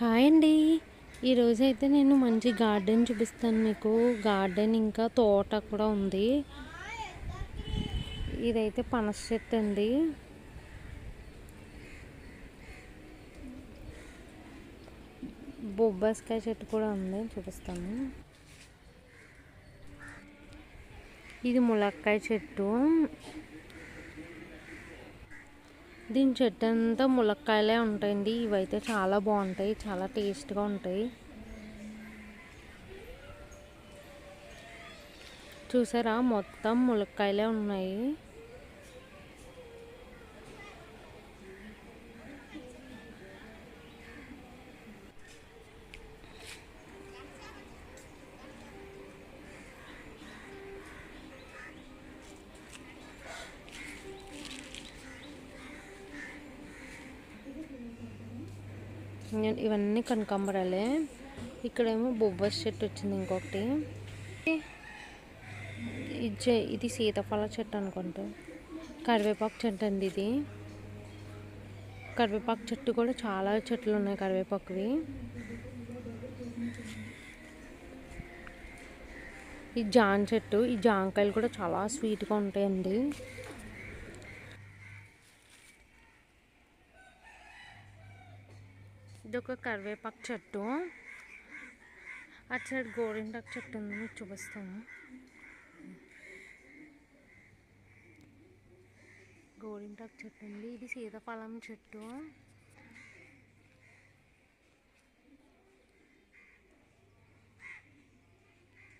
Hi అండి. ఈరోజు అయితే నేను మంచి గార్డెన్ చూపిస్తాను మీకు. గార్డెన్ ఇంకా తోట కూడా ఉంది. ఇదైతే పనస చెట్టు అండి. బొబ్బాస్కాయ చెట్టు కూడా ఉంది. చూపిస్తాను. ఇది ములక్కాయ చెట్టు. దీని చెట్టు అంతా ములక్కాయలే ఉంటాయండి. ఇవైతే చాలా బాగుంటాయి. చాలా టేస్ట్గా ఉంటాయి. చూసారా? మొత్తం ములక్కాయలే ఉన్నాయి. ఇవన్నీ కనకాంబరాలే. ఇక్కడేమో బొబ్బస్ చెట్టు వచ్చింది ఇంకొకటి. ఇది చె- ఇది సీతాఫల చెట్టు అనుకుంటా. కరివేపాకు చెట్టు అండి ఇది. కరివేపాకు చెట్టు కూడా చాలా చెట్లు ఉన్నాయి కరివేపాకువి. ఈ జాన్ చెట్టు ఈ జాంకాయలు కూడా చాలా స్వీట్గా ఉంటాయండి. ఇది ఒక కరివేపాకు చెట్టు. అటు సైడ్ గోరింటాకు చెట్టు ఉంది మీకు చూపిస్తాము గోరింటాకు చెట్టు ఉంది ఇది సీతాఫలం చెట్టు.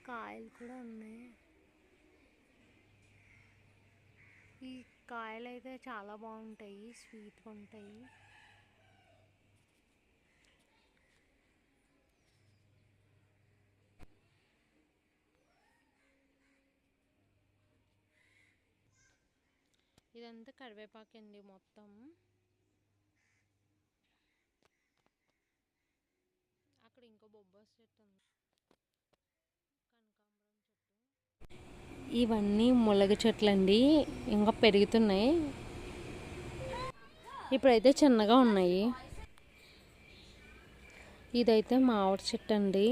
కాయలు కూడా ఉన్నాయి. ఈ కాయలు అయితే చాలా బాగుంటాయి స్వీట్గా ఉంటాయి. ఇదంతా కరివేపాకండి మొత్తం. అక్కడ ఇంకో బొబ్బాస్ చెట్టు ఉంది. ఇవన్నీ ములగ చెట్లు అండి ఇంకా పెరుగుతున్నాయి. ఇప్పుడైతే చిన్నగా ఉన్నాయి. ఇదైతే మామిడి చెట్టు అండి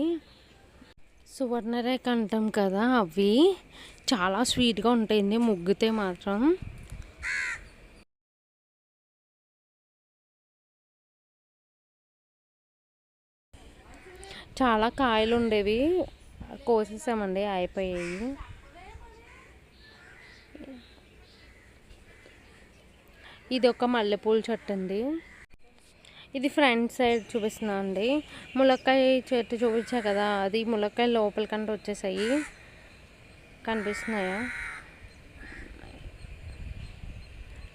సువర్ణరేఖ అంటాం కదా అవి. చాలా స్వీట్గా ఉంటాయండి. ముగ్గుతే మాత్రం. చాలా కాయలు ఉండేవి కోసేసామండి అయిపోయాయి. ఇది ఒక మల్లెపూల చెట్టు అండి ఇది ఫ్రంట్ సైడ్ చూపిస్తున్నా అండి. ములక్కాయ చెట్టు చూపించా కదా అది ములక్కాయ లోపలికంటే వచ్చేసాయి. కనిపిస్తున్నాయా?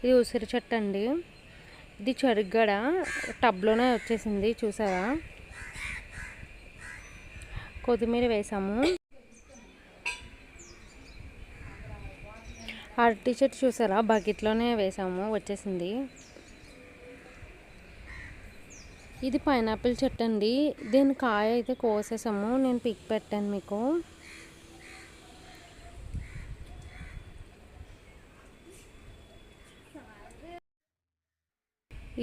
ఇది ఉసిరి చెట్టు అండి ఇది చెరుగడ టబ్లోనే వచ్చేసింది చూసారా? కొత్తిమీర వేసాము. అరటి చెట్టు చూసారా? బకెట్లోనే వేసాము. వచ్చేసింది. ఇది పైనాపిల్ చెట్టు అండి. దీని కాయ అయితే కోసేసాము. నేను పిక్ పెట్టాను మీకు.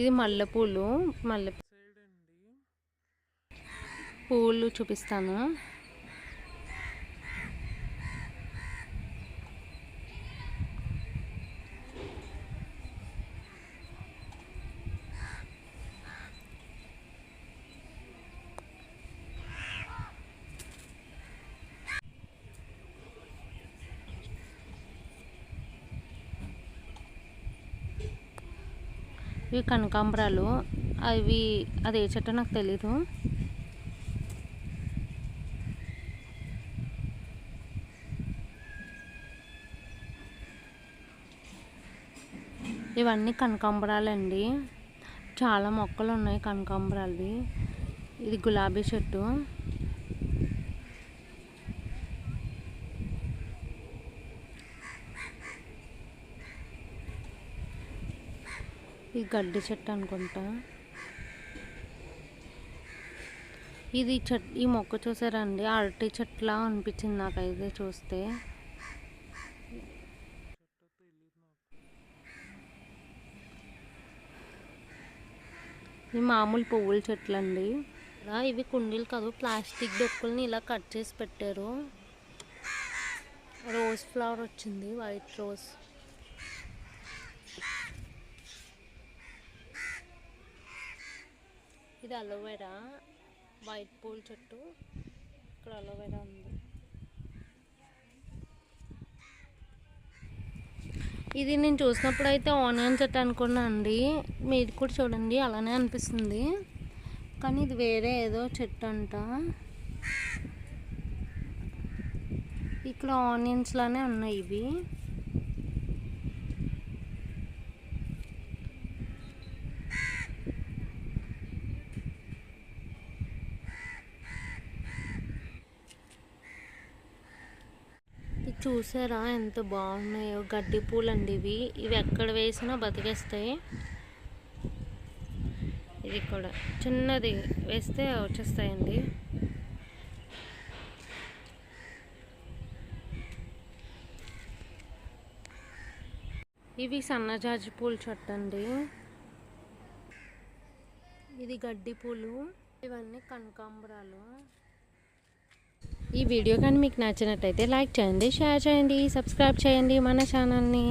ఇది మల్లెపూలు. మల్లె పూలు చూపిస్తాను. ఇవి కనకాంబరాలు. అవి అది ఏ నాకు తెలీదు. ఇవన్నీ కనకాంబరాలండి. చాలా మొక్కలు ఉన్నాయి కనకాంబరాలవి. ఇది గులాబీ చెట్టు. ఇది గడ్డి చెట్టు అనుకుంటా. ఇది చెట్ ఈ మొక్క చూసారండి? అరటి చెట్టులా అనిపించింది నాకైతే చూస్తే. ఇవి మామూలు పువ్వుల చెట్లు అండి ఇవి కుండీలు కాదు ప్లాస్టిక్ డొక్కుల్ని ఇలా కట్ చేసి పెట్టారు. రోజ్ ఫ్లవర్ వచ్చింది వైట్ రోజ్. ఇది అలోవెరా వైట్ పూల చెట్టు. ఇక్కడ అలోవెరా ఉంది. ఇది నేను చూసినప్పుడు అయితే ఆనియన్ చెట్టు అనుకున్నా అండి. మీరు కూడా చూడండి అలానే అనిపిస్తుంది. కానీ ఇది వేరే ఏదో చెట్టు అంట. ఇక్కడ ఆనియన్స్ లానే ఉన్నాయి ఇవి. చూసారా ఎంత బాగున్నాయో గడ్డి పూలు అండి ఇవి. ఇవి ఎక్కడ వేసినా బతికేస్తాయి. ఇది కూడా చిన్నది వేస్తే వచ్చేస్తాయండి. ఇవి సన్నజాజి పూల చెట్టు అండి. ఇది గడ్డి పూలు. ఇవన్నీ కనకాంబరాలు. ఈ వీడియో కానీ మీకు నచ్చినట్టయితే లైక్ చేయండి షేర్ చేయండి సబ్స్క్రైబ్ చేయండి మన ఛానల్ని.